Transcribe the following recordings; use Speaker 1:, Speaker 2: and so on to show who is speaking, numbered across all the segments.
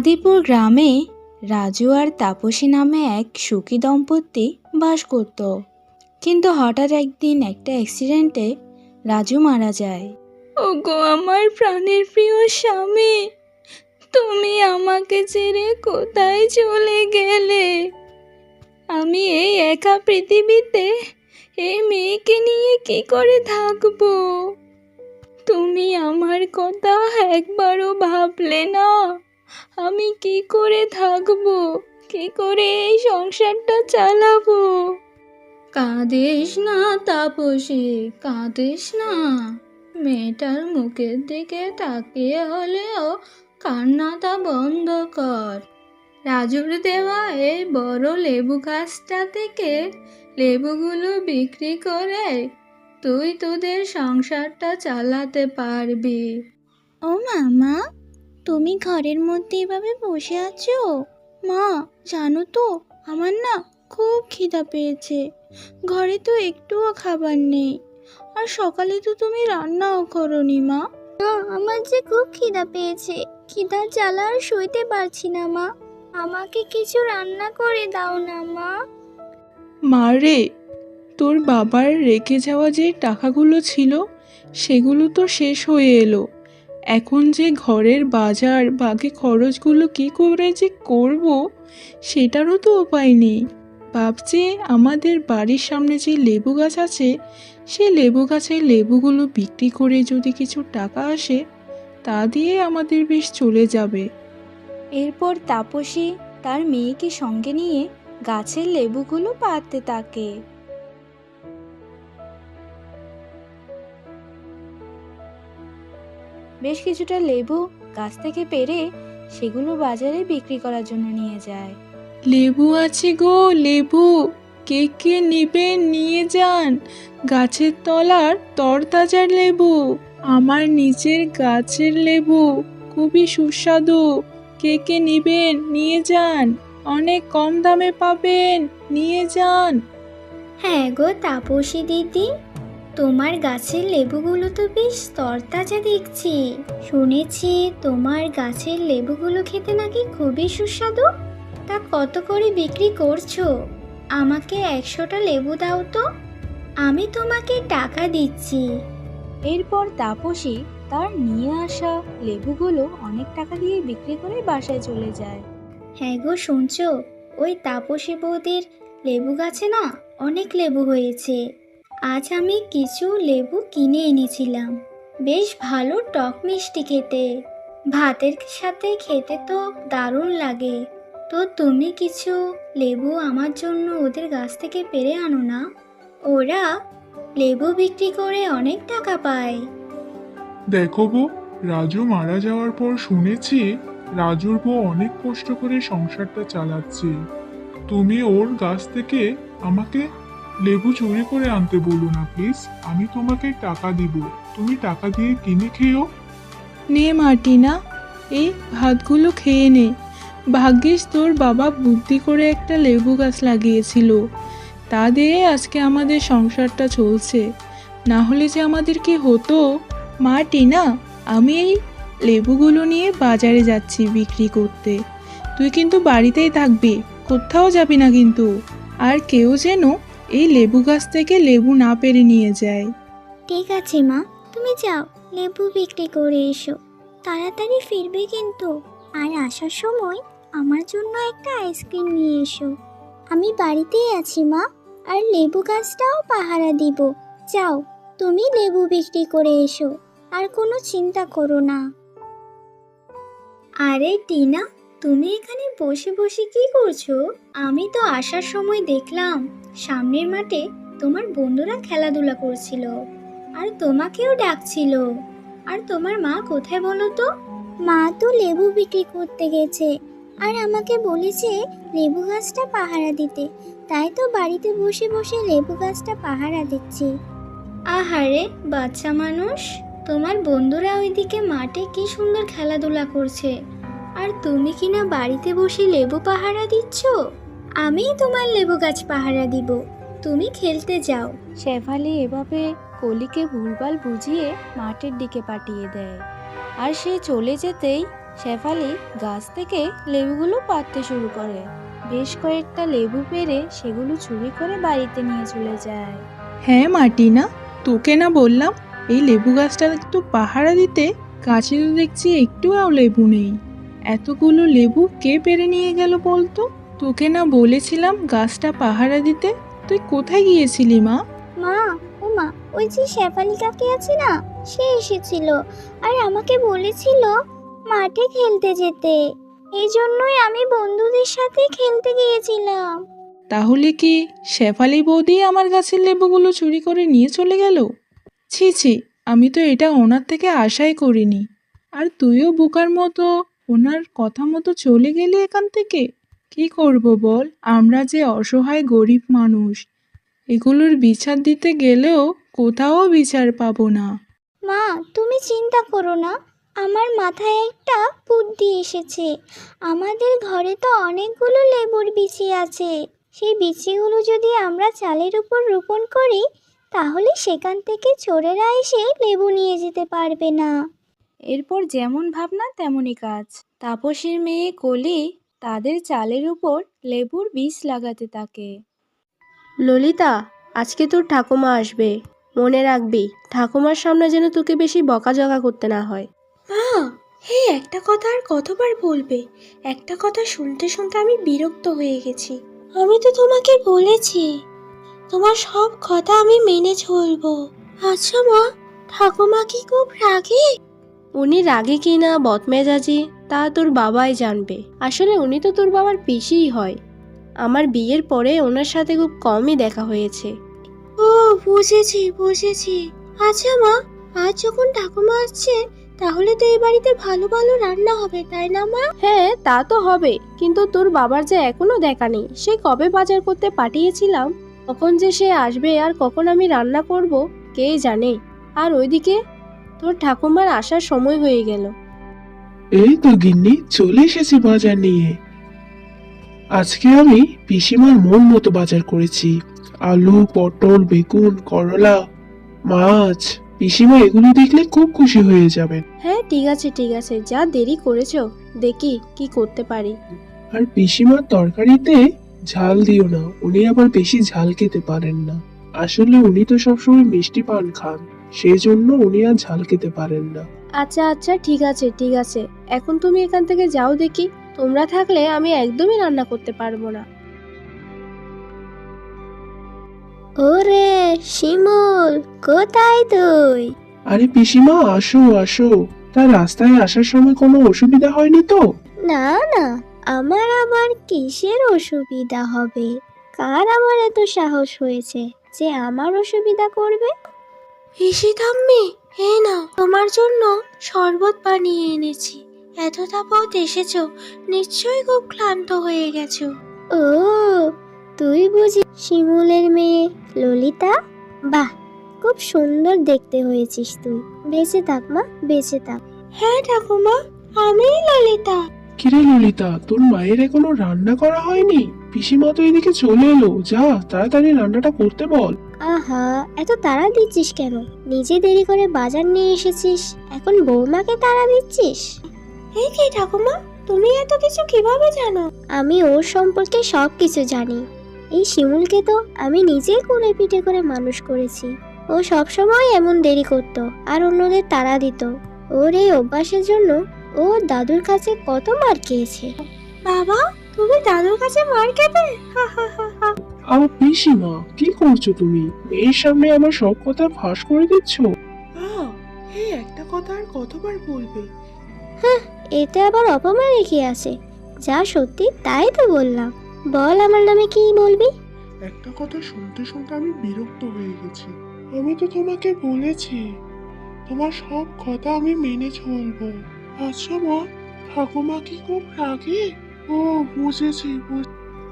Speaker 1: আদিপুর গ্রামে রাজু আর তাপসী নামে এক সুখী দম্পতি বাস করত। কিন্তু হঠাৎ একদিন একটা অ্যাক্সিডেন্টে রাজু মারা যায়। ওগো, আমার প্রাণের প্রিয় স্বামী, তুমি আমাকে ছেড়ে কোথায় চলে গেলে? আমি এই একা পৃথিবীতে এই মেয়েকে নিয়ে কি করে থাকব? তুমি আমার কথা একবারও ভাবলে না? আমি কি করে থাকব? কি করে এই সংসারটা চালাবো? কাঁদিস না তাপসী, কাঁদিস না। মেয়েটার মুখের দিকে তাকিয়ে হলেও কান্নাটা বন্ধ কর। রাজুর দেওয়া এই বড় লেবু গাছটা থেকে লেবুগুলো বিক্রি করে তুই তোদের সংসারটা চালাতে পারবি।
Speaker 2: ও মামা তুমি ঘরের মধ্যে এভাবে বসে আছো? মা জানো তো আমার না খুব খিদা পেয়েছে। ঘরে তো একটুও খাবার নেই। আর সকালে তো তুমি রান্নাও করনি মা। আমার যে খুব খিদা পেয়েছে। খিদার জ্বালা আর সইতে পারছি না মা। আমাকে কিছু রান্না করে দাও না মা।
Speaker 3: মা রে তোর বাবার রেখে যাওয়া যে টাকাগুলো ছিল সেগুলো তো শেষ হয়ে এলো। এখন যে ঘরের বাজার, বাকি খরচগুলো কি করে যে করব, সেটারও তো উপায় নেই। ভাবছি আমাদের বাড়ির সামনে যে লেবু গাছ আছে সেই লেবু গাছের লেবুগুলো বিক্রি করে যদি কিছু টাকা আসে, তা দিয়ে আমাদের বেশ চলে যাবে।
Speaker 1: এরপর তাপসী তার মেয়েকে সঙ্গে নিয়ে গাছের লেবুগুলো পাড়তে থাকে। বেশ কিছুটা লেবু গাছ থেকে পেরে সেগুলো বাজারে বিক্রি করার জন্য নিয়ে যায়।
Speaker 3: লেবু আছে গো লেবু। কে কে নেবেন নিয়ে যান। গাছের তলার তরতাজা লেবু। আমার নিচের গাছের লেবু। খুবই সুস্বাদু। কে কে নেবেন নিয়ে যান। অনেক কম দামে পাবেন। নিয়ে যান।
Speaker 2: হ্যাঁ গো তাপসী দিদি। তোমার গাছের লেবুগুলো তো বেশ তরতাজা দেখছি। শুনেছি তোমার গাছের লেবুগুলো খেতে নাকি খুবই সুস্বাদু। তা কত করে বিক্রি করছ? আমাকে একশোটা লেবু দাও তো। আমি তোমাকে টাকা দিচ্ছি।
Speaker 1: এরপর তাপসী তার নিয়ে আসা লেবুগুলো অনেক টাকা দিয়ে বিক্রি করে বাসায় চলে যায়।
Speaker 2: হ্যাঁ গো শুনছো? ওই তাপসী বৌদির লেবু গাছে না অনেক লেবু হয়েছে। আজ আমি কিছু লেবু কিনে এনেছিলাম। বেশ ভালো টক মিষ্টি খেতে। ভাতের সাথে খেতে তো দারুণ লাগে। তো তুমি কিছু লেবু আমার জন্য ওদের গাছ থেকে পেরে আনো না। ওরা লেবু বিক্রি করে অনেক টাকা পায়।
Speaker 4: দেখো গো রাজু মারা যাওয়ার পর শুনেছি রাজুর বউ অনেক কষ্ট করে সংসারটা চালাচ্ছে। তুমি ওর গাছ থেকে আমাকে লেবু চুরি করে আনতে বলো না প্লিজ আমি তোমাকে টাকা দিব। তুমি টাকা দিয়ে কিনে খেও।
Speaker 3: নে মার্টিনা, এই ভাতগুলো খেয়ে নে। ভাগ্যিস তোর বাবা বুদ্ধি করে একটা লেবু গাছ লাগিয়েছিল। তা দিয়ে আজকে আমাদের সংসারটা চলছে। না হলে যে আমাদের কি হতো? মা টিনা আমি এই লেবুগুলো নিয়ে বাজারে যাচ্ছি বিক্রি করতে। তুই কিন্তু বাড়িতেই থাকবি, কোথাও যাবি না কিন্তু। আর কেউ যেন এই লেবু গাছ থেকে লেবু না পেরে নিয়ে যায়।
Speaker 2: ঠিক আছে, মা। তুমি যাও, লেবু বিক্রি করে এসো। তাড়াতাড়ি ফিরবে কিন্তু। আর আসার সময় আমার জন্য একটা আইসক্রিম নিয়ে এসো। আমি বাড়িতেই আছি, মা। আর লেবু গাছটাও পাহারা দিব। যাও, তুমি লেবু বিক্রি করে এসো। আর কোনো চিন্তা করো না। আরে, টিনা তুমি এখানে বসে বসে কি করছ? আমি তো আসার সময় দেখলাম সামনের মাঠে তোমার বন্ধুরা খেলাধুলা করছিল আর তোমাকেও ডাকছিল। আর তোমার মা কোথায় বলো তো? মা তো লেবু বিক্রি করতে গেছে আর আমাকে বলেছে লেবু গাছটা পাহারা দিতে। তাই তো বাড়িতে বসে বসে লেবু গাছটা পাহারা দিচ্ছি। আহারে বাচ্চা মানুষ। তোমার বন্ধুরা ওইদিকে মাঠে কি সুন্দর খেলাধুলা করছে। আর তুমি কি না বাড়িতে বসে লেবু পাহারা দিচ্ছ? আমিই তোমার লেবু গাছ পাহারা দিব। তুমি খেলতে যাও।
Speaker 1: শেফালি এভাবে কলিকে ভুলভাল বুঝিয়ে মাঠের দিকে পাঠিয়ে দেয়। আর সে চলে যেতেই শেফালি গাছ থেকে লেবুগুলো পাড়তে শুরু করে। বেশ কয়েকটা লেবু পেরে সেগুলো চুরি করে বাড়িতে নিয়ে চলে যায়।
Speaker 3: হ্যাঁ মার্টিনা তোকে না বললাম এই লেবু গাছটা একটু পাহারা দিতে গাছে তো দেখছি একটুও লেবু নেই। এতগুলো লেবু কে পেরে নিয়ে গেল বলতো? তোকে না বলেছিলাম গাছটা পাহারা দিতে? তুই কোথায় গিয়েছিলি মা?
Speaker 5: মা ও মা ওই যে শেফালি কাকি আছে না সে এসেছিল। আর আমাকে বলেছিল মাঠে খেলতে যেতে। এই জন্যই আমি বন্ধুদের সাথে খেলতে গিয়েছিলাম।
Speaker 3: তাহলে কি শেফালি বৌদি আমার গাছের লেবুগুলো চুরি করে নিয়ে চলে গেল? ছি ছি আমি তো এটা ওনার থেকে আশাই করিনি। আর তুইও বোকার মতো ওনার কথা মতো চলে গেলে এখান থেকে? কি করব বল? আমরা যে অসহায় গরিব মানুষ। এগুলোর বিচার দিতে গেলেও কোথাও বিচার পাবো না।
Speaker 5: মা, তুমি চিন্তা করো না। আমার মাথায় একটা বুদ্ধি এসেছে। আমাদের ঘরে তো অনেকগুলো লেবুর বিচি আছে। সেই বিচিগুলো যদি আমরা চালের উপর রোপণ করি, তাহলে সেখান থেকে চোরেরা এসে লেবু নিয়ে যেতে পারবে না।
Speaker 1: এরপর যেমন ভাবনা তেমনই কাজ। তাপসের মেয়ে কলি তাদের চালের উপর লেবুর বীজ লাগাতে থাকে।
Speaker 6: ললিতা আজকে তোর ঠাকুমা আসবে। মনে রাখবি ঠাকুমার সামনে যেন তোকে বেশি বকাঝকা করতে না হয়।
Speaker 7: মা হে একটা কথা আর কতবার বলবে? একটা কথা শুনতে শুনতে আমি বিরক্ত হয়ে গেছি। আমি তো তোমাকে বলেছি তোমার সব কথা আমি মেনে চলবো। আচ্ছা মা ঠাকুমা কি খুব রাগে?
Speaker 6: উনি রাগে কি না বদমেজাজি তা তোর বাবাই জানবে। আসলে উনি তো তোর বাবার পিসিই হয়। আমার বিয়ের পরে ওনার সাথে খুব কমই দেখা হয়েছে।
Speaker 7: ও বুঝেছি বুঝেছি। আচ্ছা মা আজ যখন ঠাকুমা আসছে তাহলে তো এই বাড়িতে ভালো ভালো রান্না হবে তাই না মা?
Speaker 6: হ্যাঁ তা তো হবে। কিন্তু তোর বাবার যে এখনও দেখা নেই সে কবে বাজার করতে পাঠিয়েছিলাম? কখন যে সে আসবে আর কখন আমি রান্না করব কে জানে? আর ওইদিকে তোর ঠাকুমার আসার সময় হয়ে গেল।
Speaker 8: এই তো গিন্নি চলে এসেছি বাজার নিয়ে। আজকে আমি পিসিমার মন মতো বাজার করেছি। আলু পটল বেগুন করলা মাছ। পিসিমা এগুলো দেখলে খুব খুশি হয়ে যাবেন।
Speaker 6: হ্যাঁ ঠিক আছে ঠিক আছে। যা দেরি করেছ দেখি কি করতে পারি।
Speaker 8: আর পিসিমার তরকারিতে ঝাল দিও না উনি আবার বেশি ঝাল খেতে পারেন না। আসলে উনি তো সবসময় মিষ্টি পান খান। সেই জন্য উনি আর ঝাল খেতে পারেন না।
Speaker 6: আচ্ছা আচ্ছা ঠিক আছে ঠিক আছে। এখন তুমি এখান থেকে যাও দেখি। তোমরা থাকলে আমি একদমই রান্না করতে পারব না।
Speaker 5: ওরে শিমুল কোথায় তুই?
Speaker 8: আরে পিসিমা আসো আসো। তার রাস্তায় আসার সময় কোনো অসুবিধা হয়নি তো?
Speaker 5: না না আমার আবার কিসের অসুবিধা হবে? কার আমার এত সাহস হয়েছে যে আমার অসুবিধা করবে?
Speaker 7: পিসি ঠাম্মি এই নাও তোমার জন্য শরবত বানিয়ে এনেছি। এত তাপত এসেছ নিশ্চয়ই খুব ক্লান্ত হয়ে গেছো।
Speaker 5: ও তুই বুঝি শিমুলের মেয়ে ললিতা? বাহ খুব সুন্দর দেখতে হয়েছিস তুই। বেঁচে থাক মা বেঁচে থাক।
Speaker 7: হ্যাঁ ঠাকুমা আমি ললিতা।
Speaker 8: কিরে ললিতা তোর মায়ের এখনও রান্না করা হয়নি? পিসিমা তো এদিকে চলে এলো। যা তাড়াতাড়ি রান্নাটা করতে বল।
Speaker 5: আহা এত তাড়া দিচ্ছিস কেন? নিজে দেরি করে বাজার নিয়ে এসেছিস। এখন বৌমাকে তাড়া দিচ্ছিস?
Speaker 7: এই কি ঠাকুমা তুমি এত কিছু কীভাবে জানো?
Speaker 5: আমি ওর সম্পর্কে সব কিছু জানি। এই শিমুলকে তো আমি নিজেই কোলে পিঠে করে মানুষ করেছি। ও সবসময় এমন দেরি করত আর অন্যদের তাড়া দিত। ওর এই অভ্যাসের জন্য ও ওর দাদুর কাছে কত মার খেয়েছে।
Speaker 7: বাবা তুমি দাদুর কাছে মার খেতে? হা হা হা হা।
Speaker 8: আর পিসিমা কি করছ তুমি? মেয়ের সামনে আমার সব কথা ফাঁস করে দিচ্ছ?
Speaker 3: এই একটা কথা আর কতবার বলবে?
Speaker 5: হ্যাঁ এতে আবার অপমান রেখে আছে। যা সত্যি তাই তো বললাম। বল আমার নামে কি বলবি?
Speaker 4: একটা কথা শুনতে শুনতে আমি বিরক্ত হয়ে গেছি। আমি তো তোমাকে বলেছি তোমার সব কথা আমি মেনে চলবো। আচ্ছা মা ঠাকুমা কি খুব রাগে? ও, বুঝেছি, বুঝ-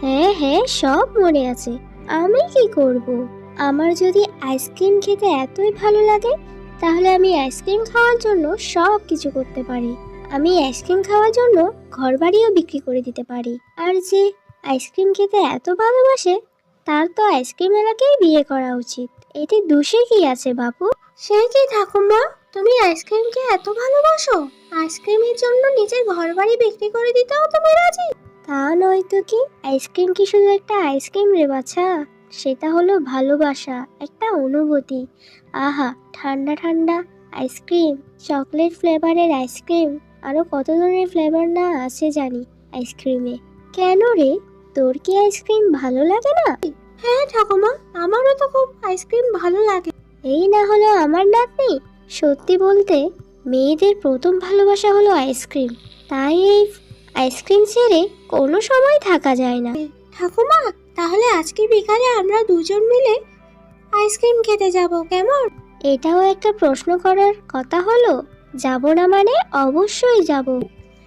Speaker 5: হ্যাঁ হ্যাঁ সব মনে আছে। আমি কি করব? আমার যদি আইসক্রিম খেতে এতই ভালো লাগে, তাহলে আমি আইসক্রিম খাওয়ার জন্য সব কিছু করতে পারি। আমি আইসক্রিম খাওয়ার জন্য ঘরবাড়িও বিক্রি করে দিতে পারি। আর যে আইসক্রিম খেতে এত ভালোবাসে, তার তো আইসক্রিম এলাকেই বিয়ে করা উচিত। এতে দোষে কি আছে বাপু?
Speaker 7: সে কি ঠাকুমা?
Speaker 5: তুমি আইসক্রিমকে এত ভালোবাসো? আইসক্রিমের জন্য নিজের ঘরবাড়ি বিক্রি করে দিতেও তুমি রাজি? তা নয় তো কি? আইসক্রিম কি শুধু একটা আইসক্রিম রে বাছা? সেটা হলো ভালোবাসা একটা অনুভূতি। আহা ঠান্ডা ঠান্ডা আইসক্রিম চকলেট ফ্লেভারের আইসক্রিম। আরও কত ধরনের ফ্লেভার না আছে জানি আইসক্রিমে। কেন রে? তোর কি আইসক্রিম ভালো লাগে না? হ্যাঁ ঠাকুমা আমারও তো খুব আইসক্রিম ভালো লাগে। এই না হলো আমার নাতনি। সত্যি বলতে মেয়েদের প্রথম ভালোবাসা হলো আইসক্রিম। তাই এই আইসক্রিম ছেড়ে কোনো সময় থাকা যায় না। ঠাকুমা তাহলে আজকে বিকালে আমরা দুজন মিলে আইসক্রিম খেতে যাব কেমন? এটাও একটা প্রশ্ন করার কথা হলো যাব না মানে অবশ্যই যাব।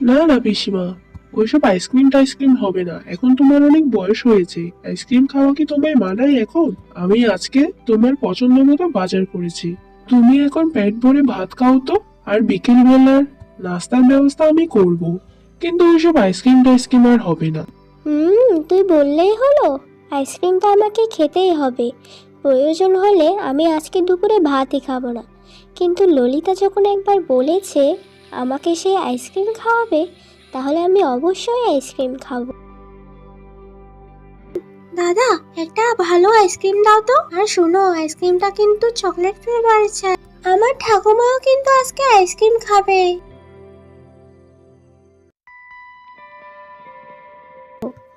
Speaker 8: না না পিসিমা ওইসব আইসক্রিম টাইসক্রিম হবে না। এখন তোমার অনেক বয়স হয়েছে। আইসক্রিম খাওয়া কি তোমায় মানায় এখন? আমি আজকে তোমার পছন্দ মতো বাজার করেছি। তুমি এখন পেট ভরে ভাত খাও তো, আর বিকেল বেলার নাস্তার ব্যবস্থা আমি করব। কিন্তু ওইসব আইসক্রিম টাইসক্রিম আর হবে না।
Speaker 5: হুম, তুই বললেই হলো। আইসক্রিমটা আমাকে খেতেই হবে। প্রয়োজন হলে আমি আজকে দুপুরে ভাতই খাব না। কিন্তু ললিতা যখন একবার বলেছে আমাকে সে আইসক্রিম খাওয়াবে, তাহলে আমি অবশ্যই আইসক্রিম খাব। দাদা একটা ভালো আইসক্রিম দাও তো। আর শোনো আইসক্রিমটা কিন্তু চকলেট ফ্লেভার চাই। আমার ঠাকুমাও কিন্তু আজকে আইসক্রিম খাবে।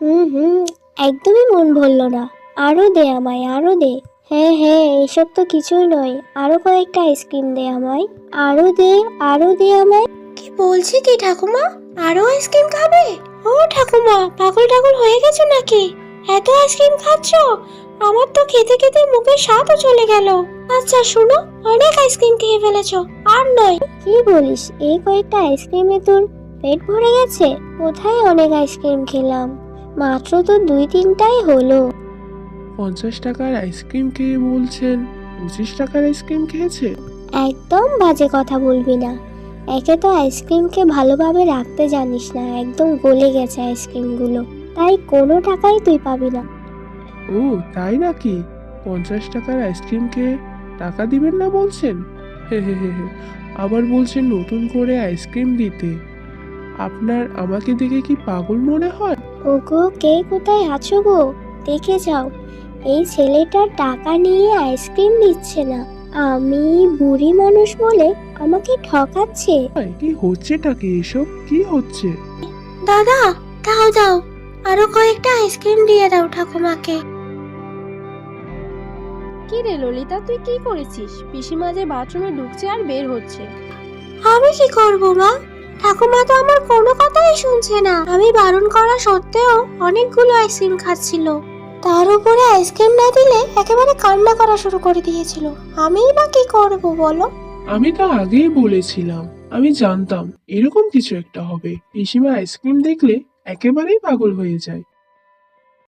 Speaker 5: হুম হুম একদমই মন ভরলো না। আরও দে আমায় আরও দে। হ্যাঁ হ্যাঁ এসব তো কিছুই নয়। আরও কয়েকটা আইসক্রিম দে আমায়। আরও দে আরও দে আমায়। কি বলছি কি ঠাকুমা? আরও আইসক্রিম খাবে? ও ঠাকুমা পাগল টাগল হয়ে গেছো নাকি? এত আইসক্রিম খাচ্ছো? আমার তো খেতে খেতে মুখে স্বাদও চলে গেল। আচ্ছা শুনো অনেক আইসক্রিম খেয়ে ফেলেছো আর নয়। কি বলিস এই কয়েকটা আইসক্রিমে তোর পেট ভরে গেছে? কোথায় অনেক আইসক্রিম খেলাম? মাত্র তো দুই তিনটাই হলো।
Speaker 8: পঞ্চাশ টাকার আইসক্রিম খেয়ে বলছেন পঁচিশ টাকার আইসক্রিম খেয়েছে?
Speaker 5: একদম বাজে কথা বলবি না। একে তো আইসক্রিমকে ভালোভাবে রাখতে জানিস না একদম গলে গেছে আইসক্রিমগুলো তাই কোনো টাকাই তুই পাবি না।
Speaker 8: ও তাই নাকি? পঞ্চাশ টাকার আইসক্রিম খেয়ে টাকা দিবেন না বলছেন? হে হে হে হে আবার বলছেন নতুন করে আইসক্রিম দিতে। আপনার আমাকে দেখে কি পাগল মনে হয়?
Speaker 5: ওগো কে কোথায় আছো গো? দেখে যাও। এই ছেলেটা টাকা নিয়ে আইসক্রিম দিচ্ছে না। আমি বুড়ি মানুষ বলে আমাকে ঠকাচ্ছে।
Speaker 8: কি হচ্ছেটা কি এসব? কি হচ্ছে?
Speaker 5: দাদা দাও দাও। আরও কয়েকটা আইসক্রিম দিয়ে দাও ঠাকুমাকে।
Speaker 6: কি রে ললিতা তুই কি করেছিস? পিসিমা যে বাথরুমে ঢুকছে আর বের হচ্ছে।
Speaker 5: আমি কি করব মা? ঠাকুমা তো আমার কোনো কথাই শুনছে না। আমি বারণ করা সত্ত্বেও অনেকগুলো আইসক্রিম খাচ্ছিল। তার উপরে আইসক্রিম না দিলে একেবারে কান্না করা শুরু করে দিয়েছিল। আমিই বা কি করব বলো?
Speaker 8: আমি তো আগেই বলেছিলাম। আমি জানতাম এরকম কিছু একটা হবে। পিসিমা আইসক্রিম দেখলে একেবারেই পাগল হয়ে যায়।